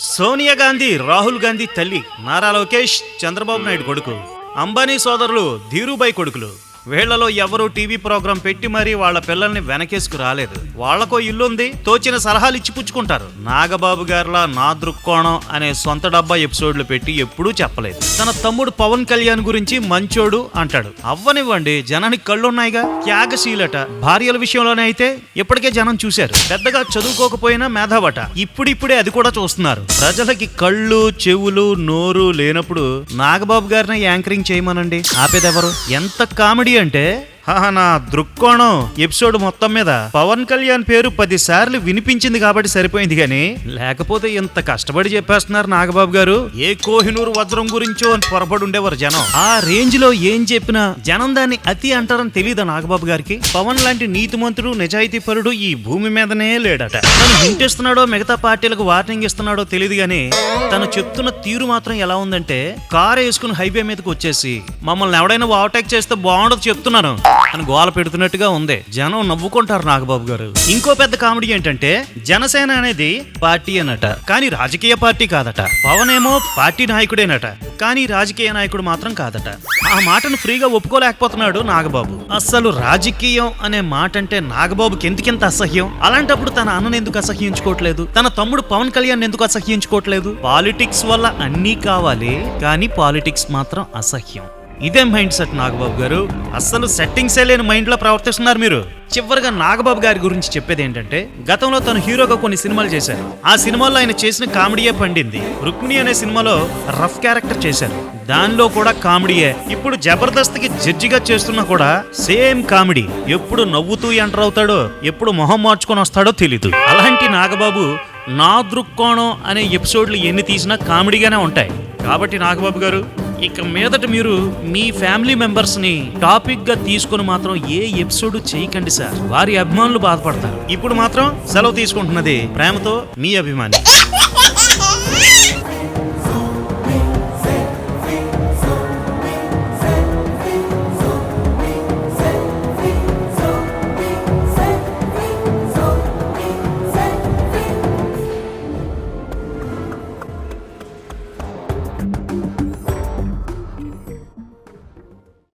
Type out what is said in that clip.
సోనియా గాంధీ రాహుల్ గాంధీ తల్లి నారా లోకేష్ చంద్రబాబు నాయుడు కొడుకు అంబానీ సోదరులు ధీరుబాయ్ కొడుకులు. వీళ్ళలో ఎవరూ టీవీ ప్రోగ్రాం పెట్టి మరీ వాళ్ళ పిల్లల్ని వెనకేసుకు రాలేదు. వాళ్ళకో ఇల్లుంది తోచిన సలహాలు ఇచ్చి పుచ్చుకుంటారు. నాగబాబు గారిలా నా దృక్కోణం అనే సొంత డబ్బా ఎపిసోడ్లు పెట్టి ఎప్పుడూ చెప్పలేదు. తన తమ్ముడు పవన్ కళ్యాణ్ గురించి మంచోడు అంటాడు. అవ్వనివ్వండి జనానికి కళ్ళున్నాయిగా. త్యాగశీలట. భార్యల విషయంలోనే అయితే ఇప్పటికే జనం చూశారు. పెద్దగా చదువుకోకపోయినా మేధావట. ఇప్పుడిప్పుడే అది కూడా చూస్తున్నారు. ప్రజలకి కళ్ళు చెవులు నోరు లేనప్పుడు నాగబాబు గారిని యాంకరింగ్ చేయమనండి. ఆపేదెవరు? ఎంత కామెడీ అంటే నా దృక్కోణం ఎపిసోడ్ మొత్తం మీద పవన్ కళ్యాణ్ పేరు పది సార్లు వినిపించింది కాబట్టి సరిపోయింది కానీ లేకపోతే ఇంత కష్టపడి చెప్పేస్తున్నారు నాగబాబు గారు? ఏ కోహినూరు వజ్రం గురించో అని పొరపడి ఉండేవారు జనం. ఆ రేంజ్లో ఏం చెప్పినా జనం దాన్ని అతి అంటారని తెలియదా నాగబాబు గారికి? పవన్ లాంటి నీతిమంతుడు నిజాయితీ పరుడు ఈ భూమి మీదనే లేడట. తను హింటిస్తున్నాడో మిగతా పార్టీలకు వార్నింగ్ ఇస్తున్నాడో తెలియదు గానీ తను చెప్తున్న తీరు మాత్రం ఎలా ఉందంటే కారు వేసుకుని హైవే మీదకి వచ్చేసి మమ్మల్ని ఎవడైనా ఓవర్టేక్ చేస్తే బాగుండదు చెప్తున్నాను. అని గోల పెడుతున్నట్టుగా ఉంది. జనం నవ్వుకుంటారు నాగబాబు గారు. ఇంకో పెద్ద కామెడీ ఏంటంటే జనసేన అనేది పార్టీ అనట కానీ రాజకీయ పార్టీ కాదట. పవన్ ఏమో పార్టీ నాయకుడేనట కానీ రాజకీయ నాయకుడు మాత్రం కాదట. ఆ మాటను ఫ్రీగా ఒప్పుకోలేకపోతున్నాడు నాగబాబు. అస్సలు రాజకీయం అనే మాట అంటే నాగబాబుకి ఎందుకెంత అసహ్యం? అలాంటప్పుడు తన అన్నను ఎందుకు అసహ్యించుకోవట్లేదు? తన తమ్ముడు పవన్ కళ్యాణ్ ఎందుకు అసహ్యించుకోవట్లేదు? పాలిటిక్స్ వల్ల అన్నీ కావాలి కానీ పాలిటిక్స్ మాత్రం అసహ్యం. ఇదే మైండ్ సెట్ నాగబాబు గారు. అస్సలు సెట్టింగ్సే లేని మైండ్లో ప్రవర్తిస్తున్నారు మీరు. చివరిగా నాగబాబు గారి గురించి చెప్పేది ఏంటంటే గతంలో తను హీరోగా కొన్ని సినిమాలు చేశారు. ఆ సినిమాల్లో ఆయన చేసిన కామెడీయే పండింది. రుక్మిణి అనే సినిమాలో రఫ్ క్యారెక్టర్ చేశారు. దానిలో కూడా కామెడీయే. ఇప్పుడు జబర్దస్త్కి జడ్జిగా చేస్తున్నా కూడా సేమ్ కామెడీ. ఎప్పుడు నవ్వుతూ ఎంటర్ అవుతాడో ఎప్పుడు మొహం మార్చుకొని వస్తాడో తెలీదు. అలాంటి నాగబాబు నా దృక్కోణం అనే ఎపిసోడ్లు ఎన్ని తీసినా కామెడీగానే ఉంటాయి. కాబట్టి నాగబాబు గారు ఇక మీదట మీరు మీ ఫ్యామిలీ మెంబర్స్ని టాపిక్గా తీసుకొని మాత్రం ఏ ఎపిసోడ్ చేయకండి సార్. వారి అభిమానులు బాధపడతారు. ఇప్పుడు మాత్రం సెలవు తీసుకుంటున్నది ప్రేమతో మీ అభిమాని.